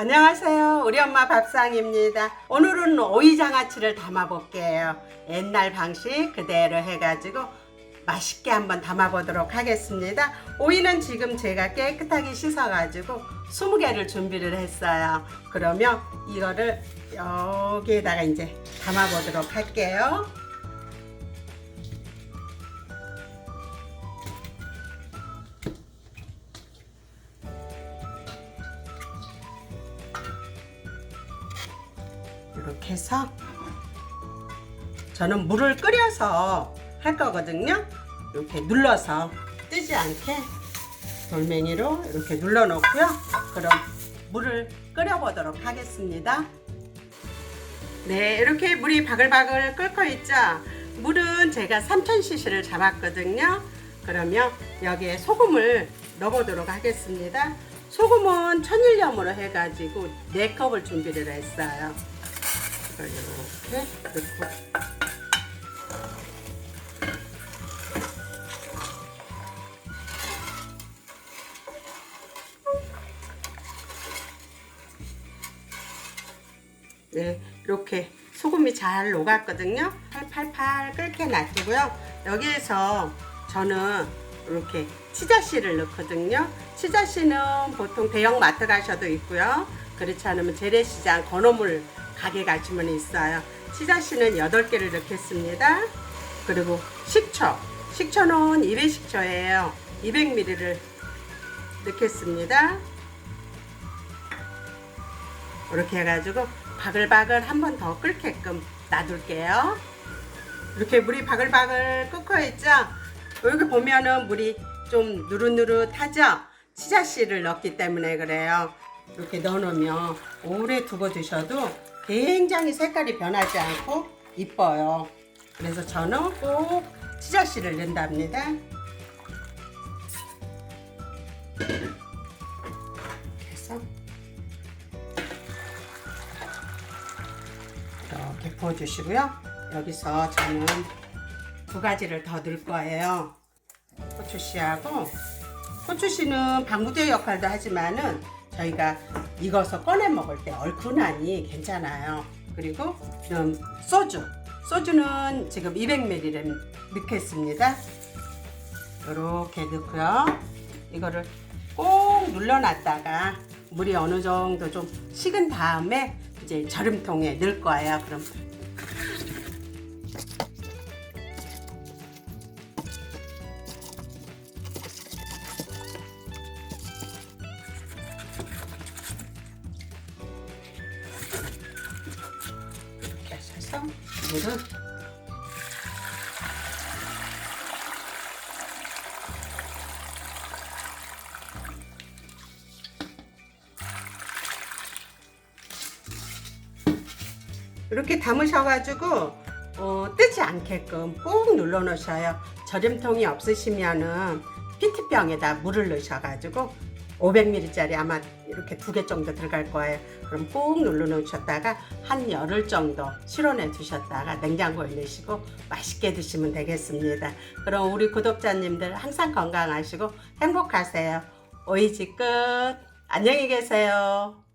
안녕하세요. 우리 엄마 밥상입니다. 오늘은 오이 장아찌를 담아 볼게요. 옛날 방식 그대로 해가지고 맛있게 한번 담아 보도록 하겠습니다. 오이는 지금 제가 깨끗하게 씻어가지고 20개를 준비를 했어요. 그러면 이거를 여기에다가 이제 담아 보도록 할게요. 이렇게 해서 저는 물을 끓여서 할 거거든요. 이렇게 눌러서 뜨지 않게 돌멩이로 이렇게 눌러 놓고요. 그럼 물을 끓여 보도록 하겠습니다. 네, 이렇게 물이 바글바글 끓고 있죠. 물은 제가 3000cc를 잡았거든요. 그러면 여기에 소금을 넣어보도록 하겠습니다. 소금은 천일염으로 해가지고 4컵을 준비를 했어요. 이걸 이렇게 넣고 네, 이렇게 소금이 잘 녹았거든요. 팔팔팔 끓게 놔두고요. 여기에서 저는 이렇게 치자씨를 넣거든요. 치자씨는 보통 대형 마트 가셔도 있고요. 그렇지 않으면 재래시장 건어물 가게 가시면 있어요. 치자씨는 8개를 넣겠습니다. 그리고 식초. 식초는 200식초예요. 200ml를 넣겠습니다. 이렇게 해가지고 바글바글 한 번 더 끓게끔 놔둘게요. 이렇게 물이 바글바글 끓고 있죠? 여기 보면은 물이 좀 누릇누릇하죠? 치자씨를 넣기 때문에 그래요. 이렇게 넣어놓으면 오래 두고 드셔도 굉장히 색깔이 변하지 않고 이뻐요. 그래서 저는 꼭 치자씨를 넣는답니다. 그래서 이렇게 부어주시고요. 여기서 저는 두 가지를 더 넣을 거예요. 고추씨하고 고추씨는 방부제 역할도 하지만은 저희가 익어서 꺼내 먹을 때 얼큰하니 괜찮아요. 그리고 좀 소주. 소주는 지금 200ml를 넣겠습니다. 이렇게 넣고요. 이거를 꼭 눌러놨다가 물이 어느 정도 좀 식은 다음에 이제 절임통에 넣을 거예요. 그럼 이렇게 해서 물을 이렇게 담으셔가지고 어, 뜨지 않게끔 꾹 눌러 놓으셔요. 절임통이 없으시면은 피트병에다 물을 넣으셔가지고 500ml짜리 아마 이렇게 두 개 정도 들어갈 거예요. 그럼 꾹 눌러 놓으셨다가 한 열흘 정도 실온에 두셨다가 냉장고에 넣으시고 맛있게 드시면 되겠습니다. 그럼 우리 구독자님들 항상 건강하시고 행복하세요. 오이지 끝. 안녕히 계세요.